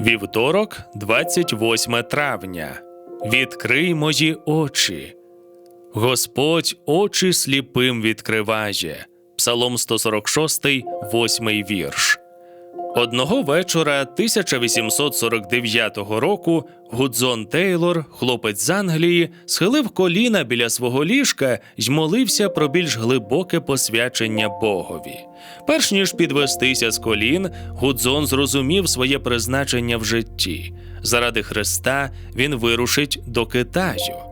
Вівторок, 28 травня. Відкрий мої очі. Господь очі сліпим відкриває. Псалом 146, 8 вірш. Одного вечора 1849 року Гудзон Тейлор, хлопець з Англії, схилив коліна біля свого ліжка й молився про більш глибоке посвячення Богові. Перш ніж підвестися з колін, Гудзон зрозумів своє призначення в житті. Заради Христа він вирушить до Китаю.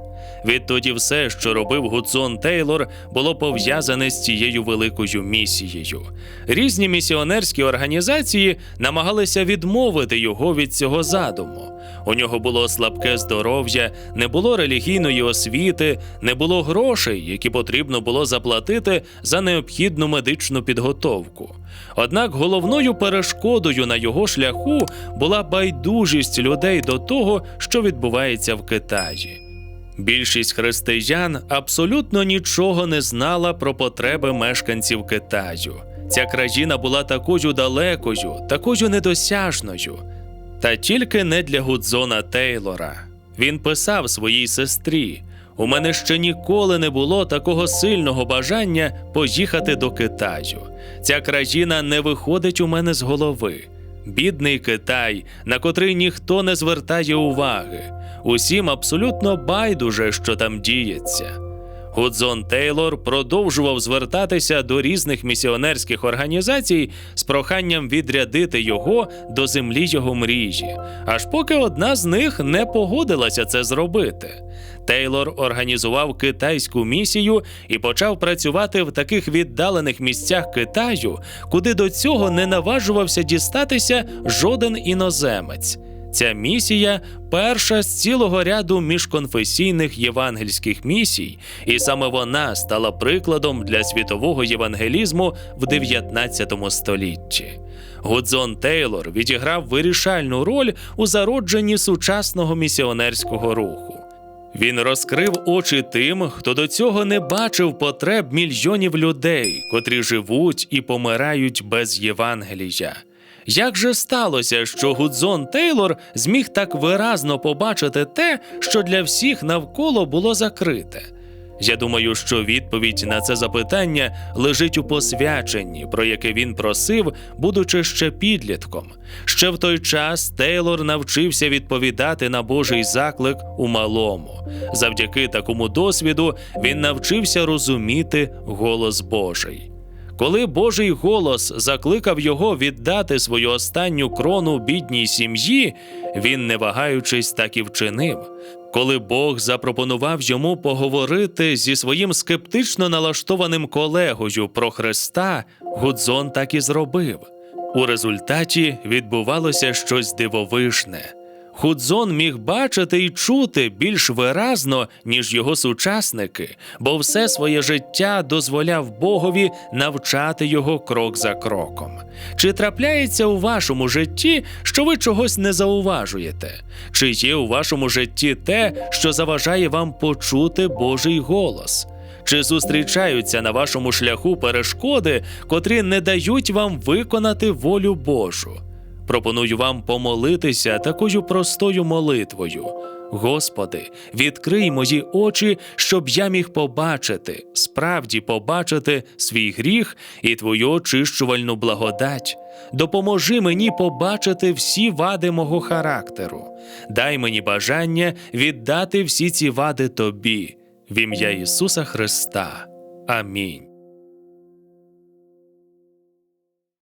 Відтоді все, що робив Гудзон Тейлор, було пов'язане з цією великою місією. Різні місіонерські організації намагалися відмовити його від цього задуму. У нього було слабке здоров'я, не було релігійної освіти, не було грошей, які потрібно було заплатити за необхідну медичну підготовку. Однак головною перешкодою на його шляху була байдужість людей до того, що відбувається в Китаї. Більшість християн абсолютно нічого не знала про потреби мешканців Китаю. Ця країна була такою далекою, такою недосяжною. Та тільки не для Гудзона Тейлора. Він писав своїй сестрі: у мене ще ніколи не було такого сильного бажання поїхати до Китаю. Ця країна не виходить у мене з голови. Бідний Китай, на котрий ніхто не звертає уваги. Усім абсолютно байдуже, що там діється. Гудзон Тейлор продовжував звертатися до різних місіонерських організацій з проханням відрядити його до землі його мрії, аж поки одна з них не погодилася це зробити. Тейлор організував китайську місію і почав працювати в таких віддалених місцях Китаю, куди до цього не наважувався дістатися жоден іноземець. Ця місія перша з цілого ряду міжконфесійних євангельських місій, і саме вона стала прикладом для світового євангелізму в 19 столітті. Гудзон Тейлор відіграв вирішальну роль у зародженні сучасного місіонерського руху. Він розкрив очі тим, хто до цього не бачив потреб мільйонів людей, котрі живуть і помирають без Євангелія. Як же сталося, що Гудзон Тейлор зміг так виразно побачити те, що для всіх навколо було закрите? Я думаю, що відповідь на це запитання лежить у посвяченні, про яке він просив, будучи ще підлітком. Ще в той час Тейлор навчився відповідати на Божий заклик у малому. Завдяки такому досвіду він навчився розуміти голос Божий. Коли Божий голос закликав його віддати свою останню крону бідній сім'ї, він, не вагаючись, так і вчинив. Коли Бог запропонував йому поговорити зі своїм скептично налаштованим колегою про Христа, Гудзон так і зробив. У результаті відбувалося щось дивовижне. Худзон міг бачити і чути більш виразно, ніж його сучасники, бо все своє життя дозволяв Богові навчати його крок за кроком. Чи трапляється у вашому житті, що ви чогось не зауважуєте? Чи є у вашому житті те, що заважає вам почути Божий голос? Чи зустрічаються на вашому шляху перешкоди, котрі не дають вам виконати волю Божу? Пропоную вам помолитися такою простою молитвою. Господи, відкрий мої очі, щоб я міг побачити, справді побачити свій гріх і Твою очищувальну благодать. Допоможи мені побачити всі вади мого характеру. Дай мені бажання віддати всі ці вади Тобі, в ім'я Ісуса Христа. Амінь.